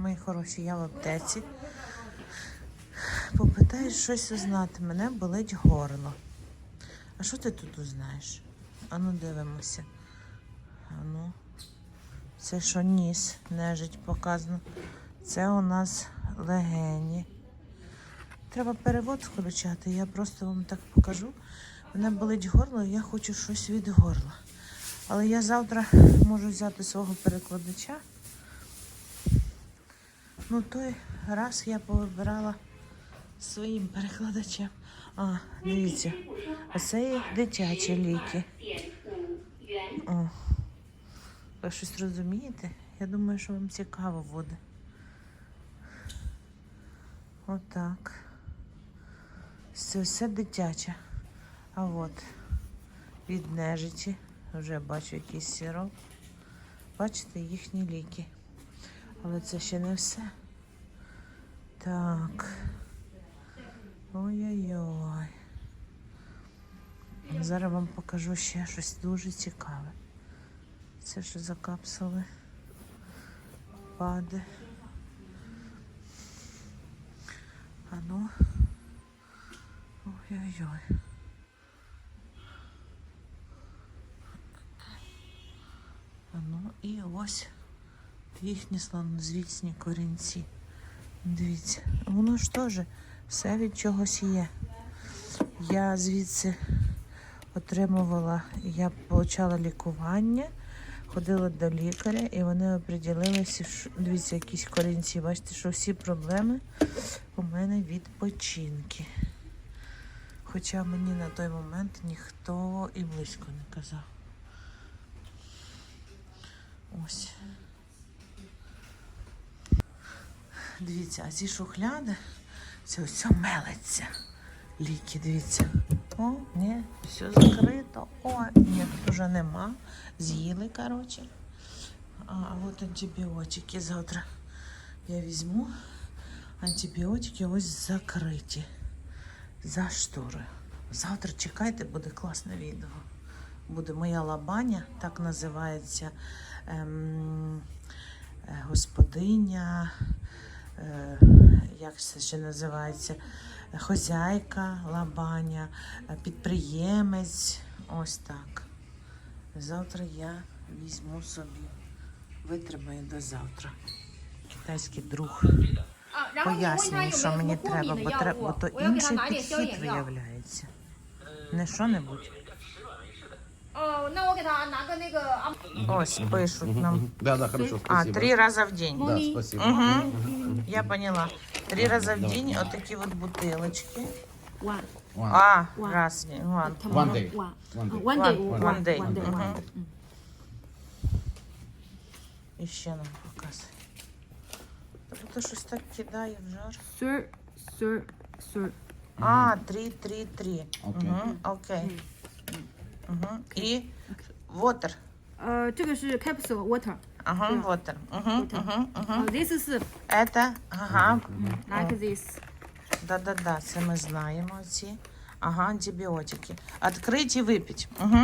Мої хороші, я в аптеці. Попитаюсь щось узнати. Мене болить горло. А що ти тут узнаєш? Ану, дивимося. Ану. Це що ніс, нежить показано. Це у нас легені. Треба перевод включати, я просто вам так покажу. Мене болить горло, я хочу щось від горла. Але я завтра можу взяти свого перекладача. Ну, той раз я повибирала своїм перекладачем. А, дивіться, а це є дитячі ліки. О. Ви щось розумієте? Я думаю, що вам цікаво буде. Отак. Це все дитяче. А от від нежиті. Вже бачу якийсь сироп. Бачите, їхні ліки. Але це ще не все. Так. Ой-ой-ой. Зараз вам покажу ще щось дуже цікаве. Це що за капсули? Паде. А ну. Ой-ой-ой. А ну і ось їхні славнозвісні корінці. Дивіться, воно ж теж все від чогось є. Я звідси отримувала, я отримала лікування, ходила до лікаря, і вони оприділилися, що дивіться, якісь корінці. Бачите, що всі проблеми у мене від печінки. Хоча мені на той момент ніхто і близько не казав. Ось. Дивіться, а ці шухляди, це це мелиться. Ліки, дивіться. О, ні, все закрито. О, ні, тут уже нема. З'їли, коротше. А от антибіотики завтра я візьму. Антибіотики ось закриті. За шторою. Завтра чекайте, буде класне відео. Буде моя лабаня, так називається ем, е, господиня, Е, як це ще називається, хозяйка, лабаня, е, підприємець. Ось так. Завтра я візьму собі, витримаю до завтра. Китайський друг пояснює, що мені треба, бо, треба, бо то інший підхід виявляється. Не що-небудь. Э, на а, нам. Да, да, хорошо, А, три раза в день. Да, спасибо. Угу, Я поняла. Три раза в день Вот такие вот бутылочки. А, раз. One day. One. Day. One day. Еще one day. One day. One day. І ще нам показує. Тобто щось так кидає в жар. Sir, sir, sir. А, три, три, три. Окей. Окей. Угу. І water. 呃，这个是 capsule water， Ага, Да. water. Угу, Water. угу, угу. 呃，this is Это, ага, like this. да-да-да, це ми знаємо ці. Ага, антибіотики. Открыть і випить. Угу.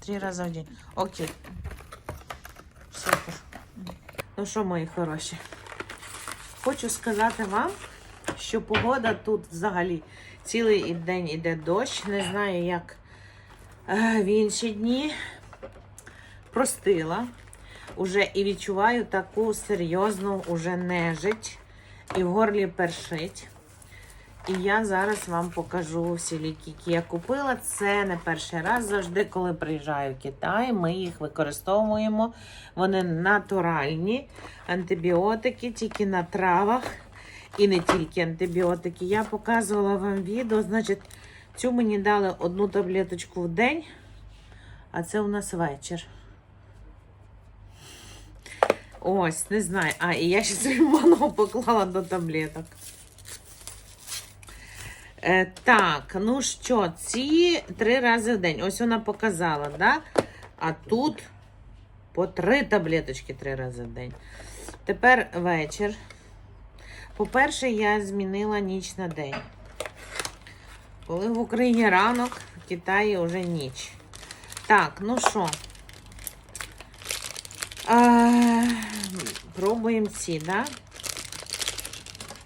Три рази в день. Окей. Супер. Ну що, мої хороші? Хочу сказати вам, що погода тут взагалі цілий день іде дощ. Не знаю, як е, в інші дні. Простила. Уже і відчуваю таку серйозну уже нежить. І в горлі першить. І я зараз вам покажу всі ліки, які я купила. Це не перший раз. Завжди, коли приїжджаю в Китай, ми їх використовуємо. Вони натуральні антибіотики, тільки на травах. І не тільки антибіотики. Я показувала вам відео. Значить, цю мені дали одну таблеточку в день, а це у нас вечір. Ось, не знаю. А, і я ще маного поклала до таблеток. Е, так, ну що, ці три рази в день. Ось вона показала, да? А тут по три таблеточки три рази в день. Тепер вечір. По-перше, я змінила ніч на день. Коли в Україні ранок, в Китаї вже ніч. Так, ну що? Пробуємо ці, да?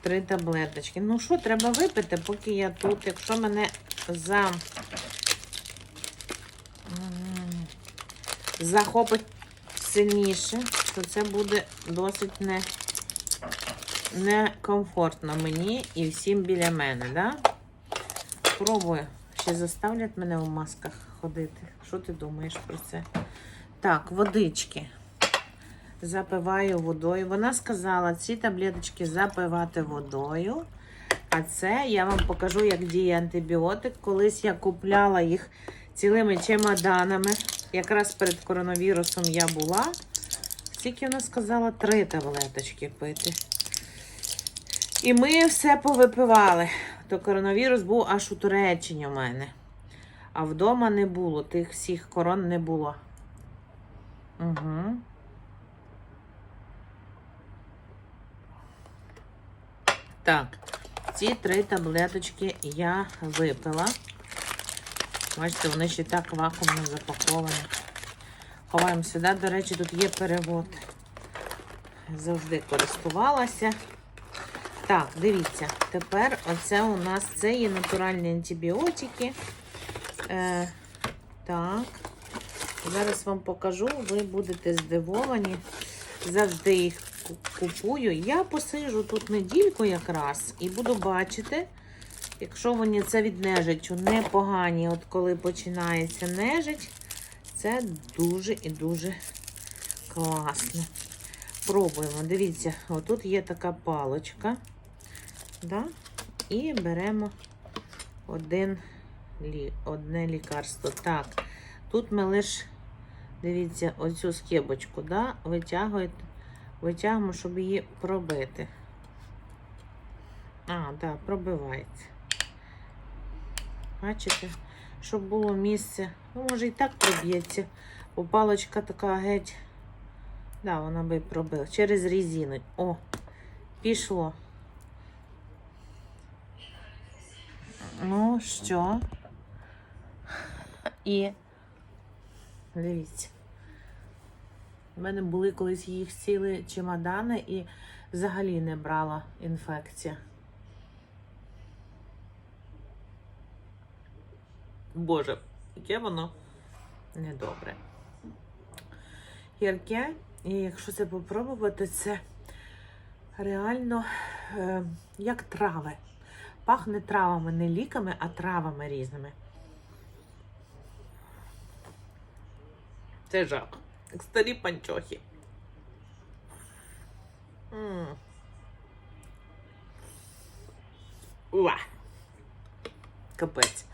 три таблеточки. Ну що, треба випити, поки я тут. Якщо мене за захопить сильніше, то це буде досить не, некомфортно мені і всім біля мене, да? Пробую. Ще заставлять мене в масках ходити. Що ти думаєш про це? Так, водички. Запиваю водою. Вона сказала, ці таблеточки запивати водою. А це я вам покажу, як діє антибіотик. Колись я купляла їх цілими чемоданами. Якраз перед коронавірусом я була. Скільки вона сказала, три таблеточки пити. І ми все повипивали. То коронавірус був аж у Туреччині у мене. А вдома не було. Тих всіх корон не було. Угу. Так, ці три таблеточки я випила. Бачите, вони ще так вакуумно запаковані. Ховаємо сюди. До речі, тут є перевод. Завжди користувалася. Так, дивіться, тепер оце у нас це є натуральні антибіотики. Е, так. Зараз вам покажу, ви будете здивовані. Завжди їх купую. Я посижу тут недільку якраз і буду бачити, якщо вони це від нежиттю непогані. От коли починається нежить, це дуже і дуже класно. Пробуємо. Дивіться, отут є така палочка. Да? І беремо один, одне лікарство. Так, тут ми лише, дивіться, оцю скибочку, да? витягуєте, витягуємо, щоб її пробити. А, так, да, пробивається. Бачите? Щоб було місце. Ну, може і так проб'ється, бо палочка така геть. Да, вона би пробила. Через резину. О, пішло. Ну що? І дивіться. У мене були колись їх ціли чемодани і взагалі не брала інфекція. Боже, яке воно недобре. Гірке, і якщо це попробувати, це реально е, як трави. Пахне травами, не ліками, а травами різними. Це жах. Як старі панчохи. Уа. Капець.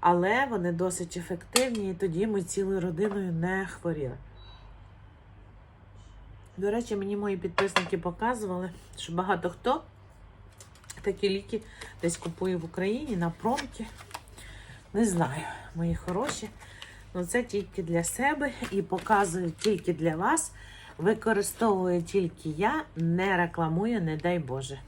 Але вони досить ефективні, і тоді ми цілою родиною не хворіли. До речі, мені мої підписники показували, що багато хто такі ліки десь купує в Україні на промки. Не знаю, мої хороші. Ну це тільки для себе і показую тільки для вас. Використовую тільки я, не рекламую, не дай Боже.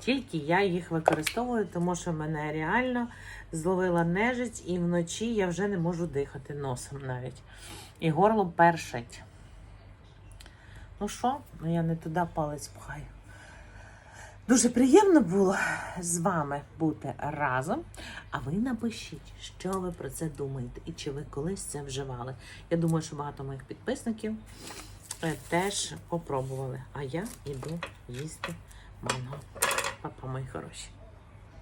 Тільки я їх використовую, тому що мене реально зловила нежить, і вночі я вже не можу дихати носом навіть. І горло першить. Ну що, ну я не туди палець пхаю. Дуже приємно було з вами бути разом. А ви напишіть, що ви про це думаєте і чи ви колись це вживали. Я думаю, що багато моїх підписників е, теж попробували. А я іду їсти манго. Папа, мої хороші.